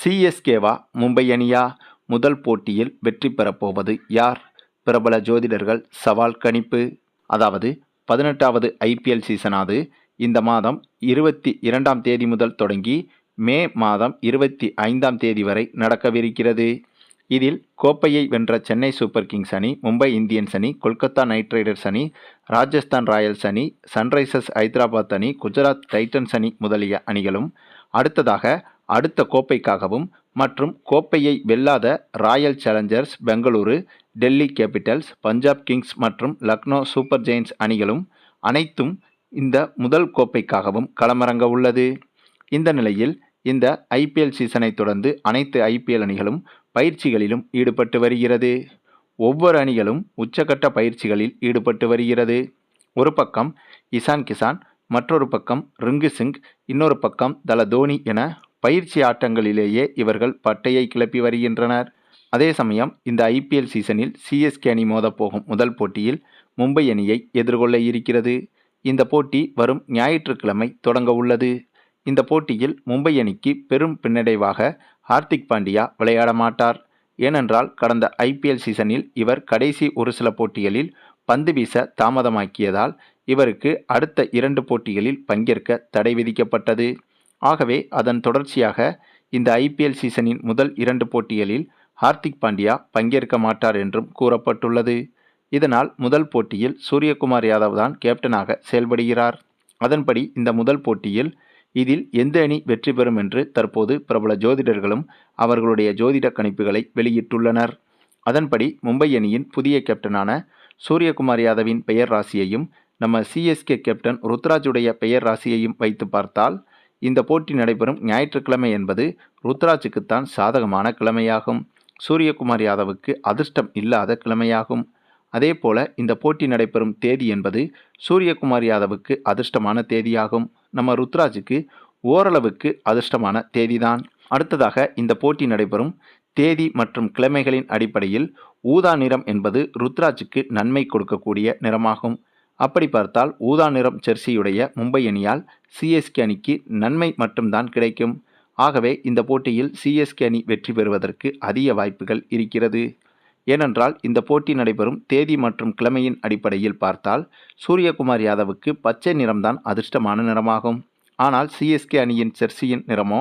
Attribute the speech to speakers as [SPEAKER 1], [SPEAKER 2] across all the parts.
[SPEAKER 1] சிஎஸ்கேவா மும்பை அணியா முதல் போட்டியில் வெற்றி பெறப்போவது யார்? பிரபல ஜோதிடர்கள் சவால் கணிப்பு. அதாவது பதினெட்டாவது ஐபிஎல் சீசனாவது இந்த மாதம் இருபத்தி இரண்டாம் தேதி முதல் தொடங்கி மே மாதம் இருபத்தி ஐந்தாம் தேதி வரை நடக்கவிருக்கிறது. இதில் கோப்பையை வென்ற சென்னை சூப்பர் கிங்ஸ் அணி மும்பை இந்தியன்ஸ் அணி கொல்கத்தா நைட் ரைடர்ஸ் அணி ராஜஸ்தான் ராயல்ஸ் அணி சன்ரைசர்ஸ் ஹைதராபாத் அணி குஜராத் டைட்டன்ஸ் அணி முதலிய அணிகளும் அடுத்ததாக அடுத்த கோப்பைக்காகவும் மற்றும் கோப்பையை வெல்லாத Royal Challengers Bengaluru Delhi Capitals Punjab Kings மற்றும் லக்னோ சூப்பர் ஜெயின்ஸ் அணிகளும் அனைத்தும் இந்த முதல் கோப்பைக்காகவும் களமிறங்க உள்ளது. இந்த நிலையில் இந்த ஐபிஎல் சீசனை தொடர்ந்து அனைத்து ஐபிஎல் அணிகளும் பயிற்சிகளிலும் ஈடுபட்டு வருகிறது. ஒவ்வொரு அணிகளும் உச்சகட்ட பயிற்சிகளில் ஈடுபட்டு வருகிறது. ஒரு பக்கம் இசான் கிசான் மற்றொரு பக்கம் ரிங்கு சிங் இன்னொரு பக்கம் தல தோனி என பயிற்சி ஆட்டங்களிலேயே இவர்கள் பட்டையை கிளப்பி வருகின்றனர். அதே சமயம் இந்த ஐபிஎல் சீசனில் சிஎஸ்கே அணி மோதப்போகும் முதல் போட்டியில் மும்பை அணியை எதிர்கொள்ள இருக்கிறது. இந்த போட்டி வரும் ஞாயிற்றுக்கிழமை தொடங்க உள்ளது. இந்த போட்டியில் மும்பை அணிக்கு பெரும் பின்னடைவாக ஹார்திக் பாண்டியா விளையாட மாட்டார். ஏனென்றால் கடந்த ஐபிஎல் சீசனில் இவர் கடைசி ஒரு சில போட்டிகளில் பந்து வீச தாமதமாக்கியதால் இவருக்கு அடுத்த இரண்டு போட்டிகளில் பங்கேற்க தடை விதிக்கப்பட்டது. ஆகவே அதன் தொடர்ச்சியாக இந்த ஐபிஎல் சீசனின் முதல் இரண்டு போட்டிகளில் ஹார்திக் பாண்டியா பங்கேற்க மாட்டார் என்றும் கூறப்பட்டுள்ளது. இதனால் முதல் போட்டியில் சூரியகுமார் யாதவ் தான் கேப்டனாக செயல்படுகிறார். அதன்படி இந்த முதல் போட்டியில் இதில் எந்த அணி வெற்றி பெறும் என்று தற்போது பிரபல ஜோதிடர்களும் அவர்களுடைய ஜோதிட கணிப்புகளை வெளியிட்டுள்ளனர். அதன்படி மும்பை அணியின் புதிய கேப்டனான சூரியகுமார் யாதவின் பெயர் ராசியையும் நம்ம சிஎஸ்கே கேப்டன் ருத்ராஜுடைய பெயர் ராசியையும் வைத்து பார்த்தால் இந்த போட்டி நடைபெறும் ஞாயிற்றுக்கிழமை என்பது ருத்ராஜுக்குத்தான் சாதகமான கிழமையாகும். சூரியகுமார் யாதவுக்கு அதிர்ஷ்டம் இல்லாத கிழமையாகும். அதேபோல இந்த போட்டி நடைபெறும் தேதி என்பது சூரியகுமார் யாதவுக்கு அதிர்ஷ்டமான தேதியாகும். நம்ம ருத்ராஜுக்கு ஓரளவுக்கு அதிர்ஷ்டமான தேதிதான். அடுத்ததாக இந்த போட்டி நடைபெறும் தேதி மற்றும் கிழமைகளின் அடிப்படையில் ஊதா நிறம் என்பது ருத்ராஜுக்கு நன்மை கொடுக்கக்கூடிய நிறமாகும். அப்படி பார்த்தால் ஊதா நிறம் ஜெர்சியுடைய மும்பை அணியால் சிஎஸ்கே அணிக்கு நன்மை மட்டும்தான் கிடைக்கும். ஆகவே இந்த போட்டியில் சிஎஸ்கே அணி வெற்றி பெறுவதற்கு அதிக வாய்ப்புகள் இருக்கிறது. ஏனென்றால் இந்த போட்டி நடைபெறும் தேதி மற்றும் கிழமையின் அடிப்படையில் பார்த்தால் சூரியகுமார் யாதவுக்கு பச்சை நிறம்தான் அதிர்ஷ்டமான நிறமாகும். ஆனால் சிஎஸ்கே அணியின் ஜெர்சியின் நிறமோ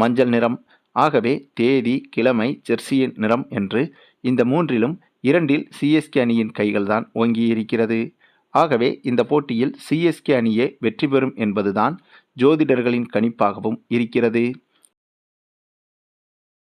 [SPEAKER 1] மஞ்சள் நிறம். ஆகவே தேதி கிழமை ஜெர்சியின் நிறம் என்று இந்த மூன்றிலும் இரண்டில் சிஎஸ்கே அணியின் கைகள்தான் ஓங்கியிருக்கிறது. ஆகவே இந்த போட்டியில் சிஎஸ்கே அணியே வெற்றி பெறும் என்பதுதான் ஜோதிடர்களின் கணிப்பாகவும் இருக்கிறது.